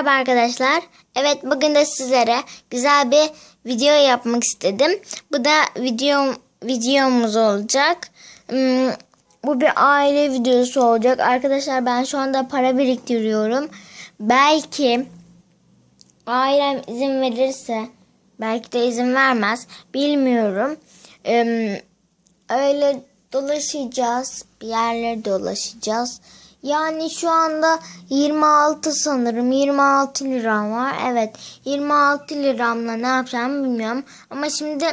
Merhaba arkadaşlar. Evet bugün de sizlere güzel bir video yapmak istedim. Bu da video videomuz olacak. Hmm, Bu bir aile videosu olacak. Arkadaşlar ben şu anda para biriktiriyorum. Belki ailem izin verirse belki de izin vermez. Bilmiyorum. Ee, öyle dolaşacağız. Bir yerlere dolaşacağız. Yani şu anda 26 sanırım 26 liram var. Evet 26 liramla ne yapacağımı bilmiyorum. Ama şimdi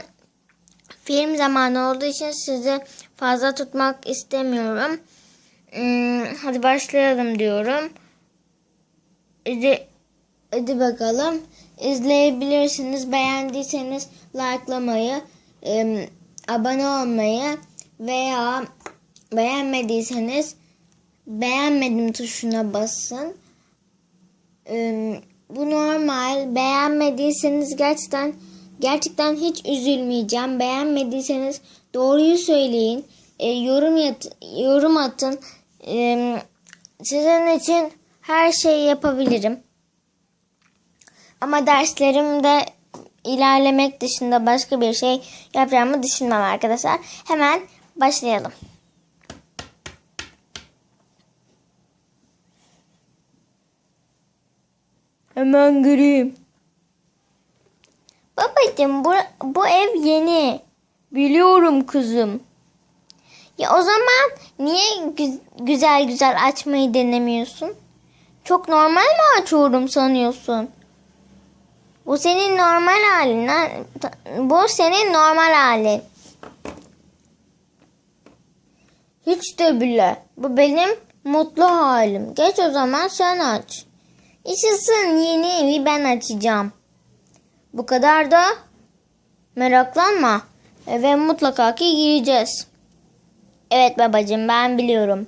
film zamanı olduğu için sizi fazla tutmak istemiyorum. Hmm, hadi başlayalım diyorum. Hadi, hadi bakalım. İzleyebilirsiniz. Beğendiyseniz likelamayı, em, abone olmayı veya beğenmediyseniz beğenmedim tuşuna basın. Bu normal. Beğenmediyseniz gerçekten gerçekten hiç üzülmeyeceğim. Beğenmediyseniz doğruyu söyleyin. Ee, yorum yat, yorum atın. Sizin için her şeyi yapabilirim. Ama derslerimde ilerlemek dışında başka bir şey yapacağımı düşünmem arkadaşlar. Hemen başlayalım. Hemen gireyim. Babacığım bu, bu ev yeni. Biliyorum kızım. Ya o zaman niye gü- güzel güzel açmayı denemiyorsun? Çok normal mi açıyorum sanıyorsun? Bu senin normal halin. ha? Bu senin normal halin. Hiç de bile. Bu benim mutlu halim. Geç o zaman sen aç. Yaşasın yeni evi ben açacağım. Bu kadar da meraklanma. Eve mutlaka ki gireceğiz. Evet babacığım ben biliyorum.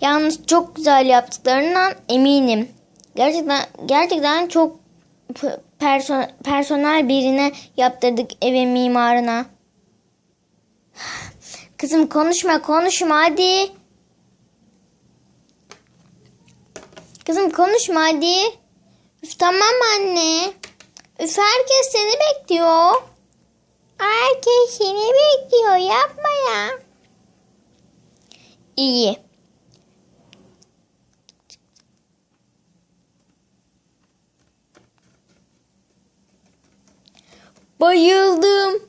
Yalnız çok güzel yaptıklarından eminim. Gerçekten gerçekten çok p- perso- personel birine yaptırdık evin mimarına. Kızım konuşma konuşma hadi. Kızım konuşma hadi. Üf tamam anne. Üf herkes seni bekliyor. Herkes seni bekliyor yapma ya. İyi. Bayıldım.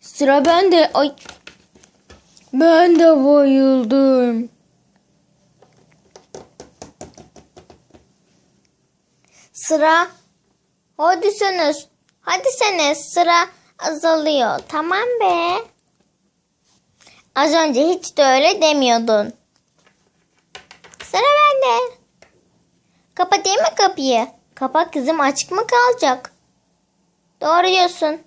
Sıra bende. Ay. Ben de bayıldım. Sıra. Hadi sen Hadi sen sıra azalıyor. Tamam be. Az önce hiç de öyle demiyordun. Sıra bende. Kapatayım mı kapıyı? Kapa kızım açık mı kalacak? Doğru diyorsun.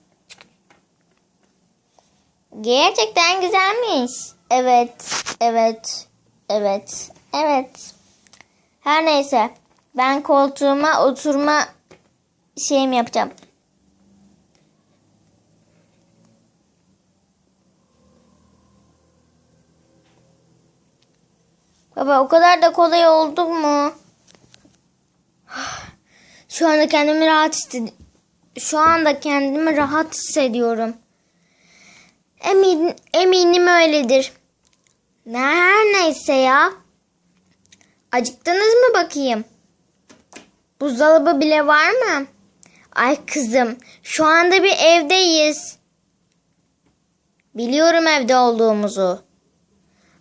Gerçekten güzelmiş. Evet, evet, evet, evet. Her neyse. Ben koltuğuma oturma şeyim yapacağım. Baba o kadar da kolay oldu mu? Şu anda kendimi rahat hissediyorum. Şu anda kendimi rahat hissediyorum. Emin, eminim öyledir. Ne her neyse ya. Acıktınız mı bakayım? Buzdolabı bile var mı? Ay kızım, şu anda bir evdeyiz. Biliyorum evde olduğumuzu.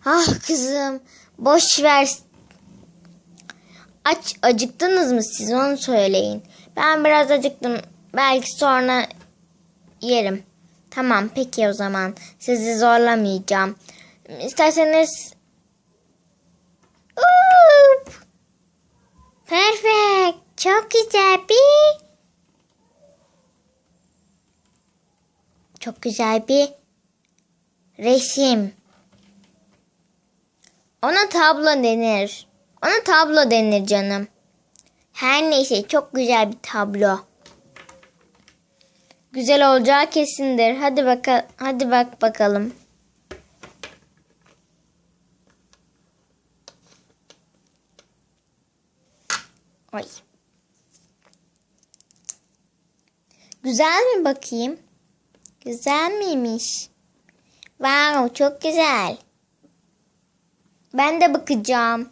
Ah kızım, boş ver. Aç, acıktınız mı siz onu söyleyin. Ben biraz acıktım. Belki sonra yerim. Tamam peki o zaman. Sizi zorlamayacağım. İsterseniz... Perfect. Çok güzel bir... Çok güzel bir resim. Ona tablo denir. Ona tablo denir canım. Her neyse çok güzel bir tablo. Güzel olacağı kesindir. Hadi baka hadi bak bakalım. Ay. Güzel mi bakayım? Güzel miymiş? Wow çok güzel. Ben de bakacağım.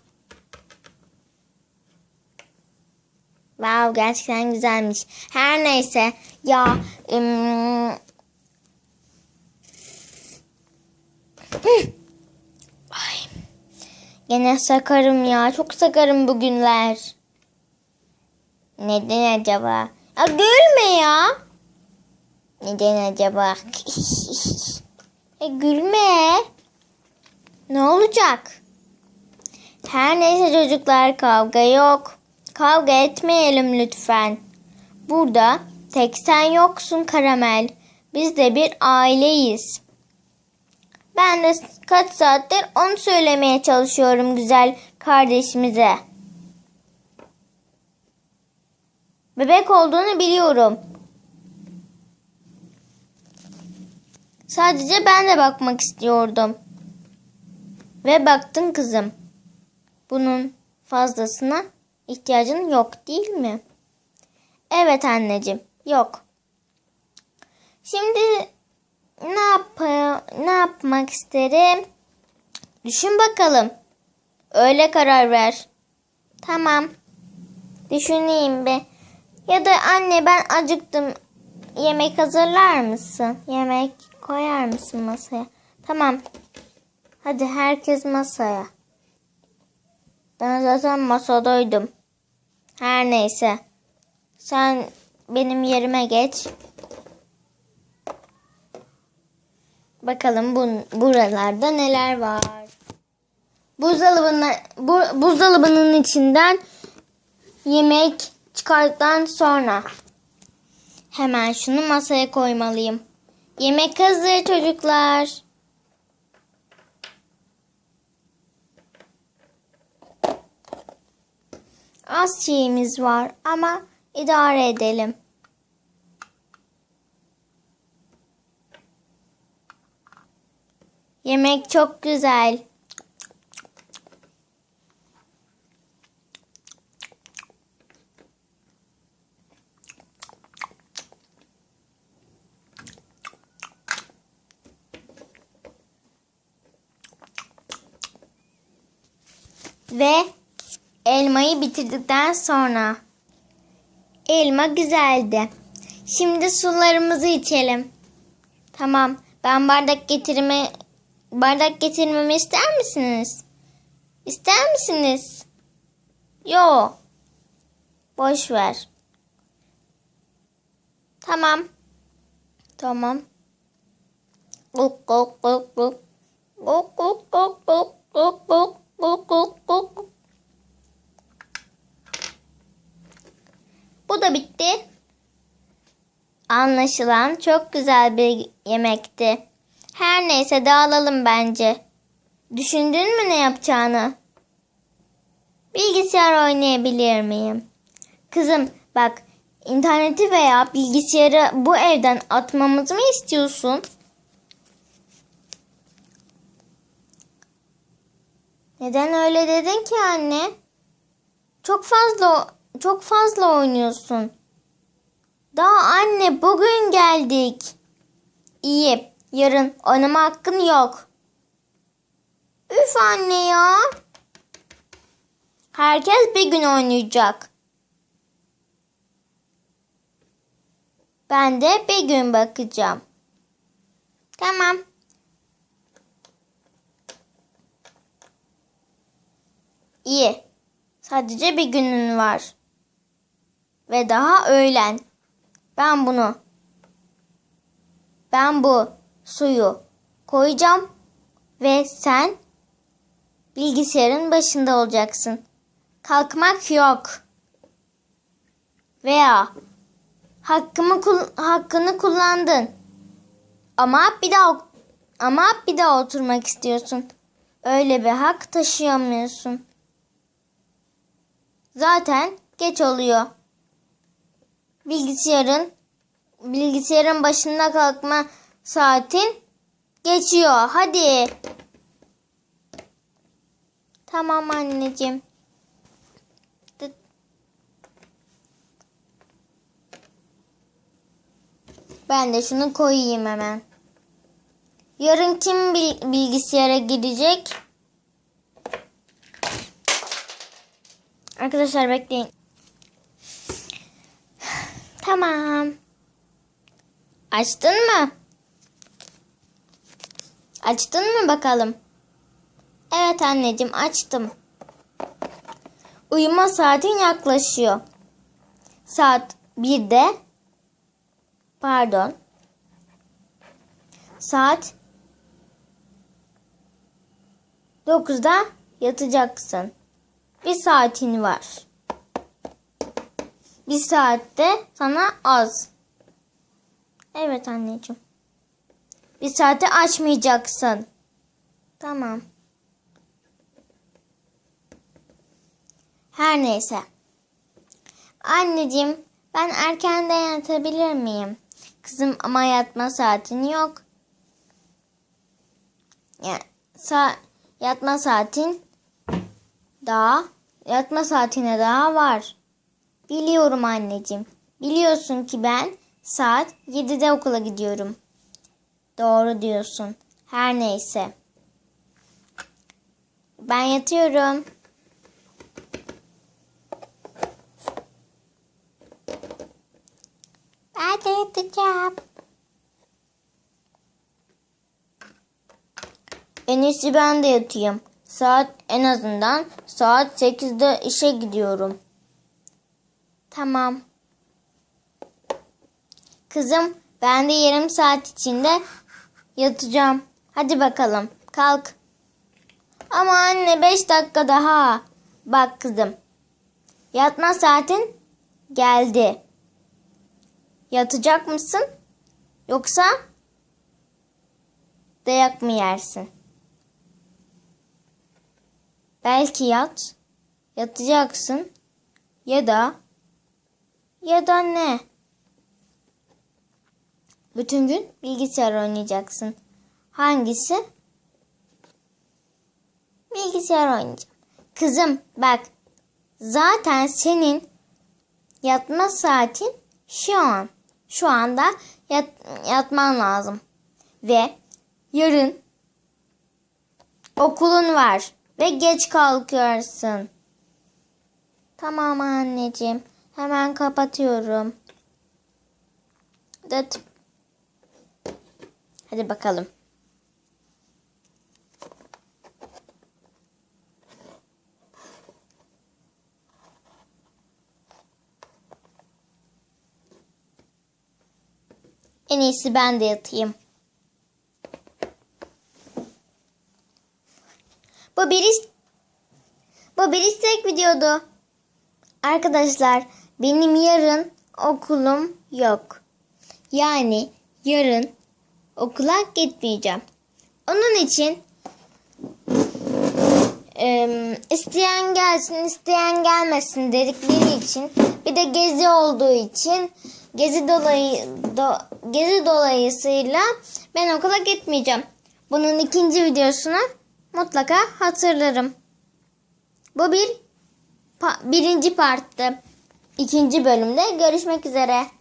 Wow gerçekten güzelmiş. Her neyse ya Hı. Ay. Gene sakarım ya. Çok sakarım bugünler. Neden acaba? Ya gülme ya. Neden acaba? e gülme. Ne olacak? Her neyse çocuklar kavga yok. Kavga etmeyelim lütfen. Burada tek sen yoksun Karamel. Biz de bir aileyiz. Ben de kaç saattir onu söylemeye çalışıyorum güzel kardeşimize. Bebek olduğunu biliyorum. Sadece ben de bakmak istiyordum. Ve baktın kızım. Bunun fazlasına ihtiyacın yok değil mi? Evet anneciğim, yok. Şimdi ne yap ne yapmak isterim? Düşün bakalım. Öyle karar ver. Tamam. Düşüneyim be. Ya da anne ben acıktım. Yemek hazırlar mısın? Yemek koyar mısın masaya? Tamam. Hadi herkes masaya. Ben zaten masadaydım. Her neyse. Sen benim yerime geç. Bakalım bu, buralarda neler var. Buzdolabına, bu, buzdolabının içinden yemek çıkarttıktan sonra hemen şunu masaya koymalıyım. Yemek hazır çocuklar. Az şeyimiz var ama idare edelim. Yemek çok güzel. Ve bitirdikten sonra elma güzeldi. Şimdi sularımızı içelim. Tamam. Ben bardak getirme bardak getirmemi ister misiniz? İster misiniz? Yo. Boş ver. Tamam. Tamam. Guk guk guk guk. Guk guk guk guk guk guk guk guk guk. Da bitti. Anlaşılan çok güzel bir yemekti. Her neyse dağılalım bence. Düşündün mü ne yapacağını? Bilgisayar oynayabilir miyim? Kızım bak interneti veya bilgisayarı bu evden atmamızı mı istiyorsun? Neden öyle dedin ki anne? Çok fazla çok fazla oynuyorsun. Daha anne bugün geldik. İyi. Yarın oynama hakkın yok. Üf anne ya. Herkes bir gün oynayacak. Ben de bir gün bakacağım. Tamam. İyi. Sadece bir günün var. Ve daha öğlen. Ben bunu ben bu suyu koyacağım ve sen bilgisayarın başında olacaksın. Kalkmak yok. Veya hakkımı hakkını kullandın. Ama bir daha ama bir daha oturmak istiyorsun. Öyle bir hak taşıyamıyorsun. Zaten geç oluyor. Bilgisayarın bilgisayarın başında kalkma saatin geçiyor. Hadi. Tamam anneciğim. Ben de şunu koyayım hemen. Yarın kim bil- bilgisayara gidecek? Arkadaşlar bekleyin. Tamam. Açtın mı? Açtın mı bakalım? Evet anneciğim açtım. Uyuma saatin yaklaşıyor. Saat 1'de pardon. Saat 9'da yatacaksın. Bir saatin var. Bir saatte sana az. Evet anneciğim. Bir saate açmayacaksın. Tamam. Her neyse. Anneciğim ben erkenden yatabilir miyim? Kızım ama yatma saatin yok. Yani sa yatma saatin daha yatma saatine daha var. Biliyorum anneciğim. Biliyorsun ki ben saat 7'de okula gidiyorum. Doğru diyorsun. Her neyse. Ben yatıyorum. Ben de yatacağım. En iyisi ben de yatayım. Saat en azından saat 8'de işe gidiyorum. Tamam. Kızım ben de yarım saat içinde yatacağım. Hadi bakalım kalk. Ama anne 5 dakika daha. Bak kızım. Yatma saatin geldi. Yatacak mısın? Yoksa dayak mı yersin? Belki yat. Yatacaksın. Ya da ya da ne? Bütün gün bilgisayar oynayacaksın. Hangisi? Bilgisayar oynayacağım. Kızım bak. Zaten senin yatma saatin şu an. Şu anda yat, yatman lazım. Ve yarın okulun var ve geç kalkıyorsun. Tamam anneciğim. Hemen kapatıyorum. Dıt. Hadi bakalım. En iyisi ben de yatayım. Bu bir bu bir istek videodu. Arkadaşlar benim yarın okulum yok. Yani yarın okula gitmeyeceğim. Onun için em, isteyen gelsin isteyen gelmesin dedikleri için bir de gezi olduğu için gezi dolayı do, gezi dolayısıyla ben okula gitmeyeceğim. Bunun ikinci videosunu mutlaka hatırlarım. Bu bir pa- birinci parttı. İkinci bölümde görüşmek üzere.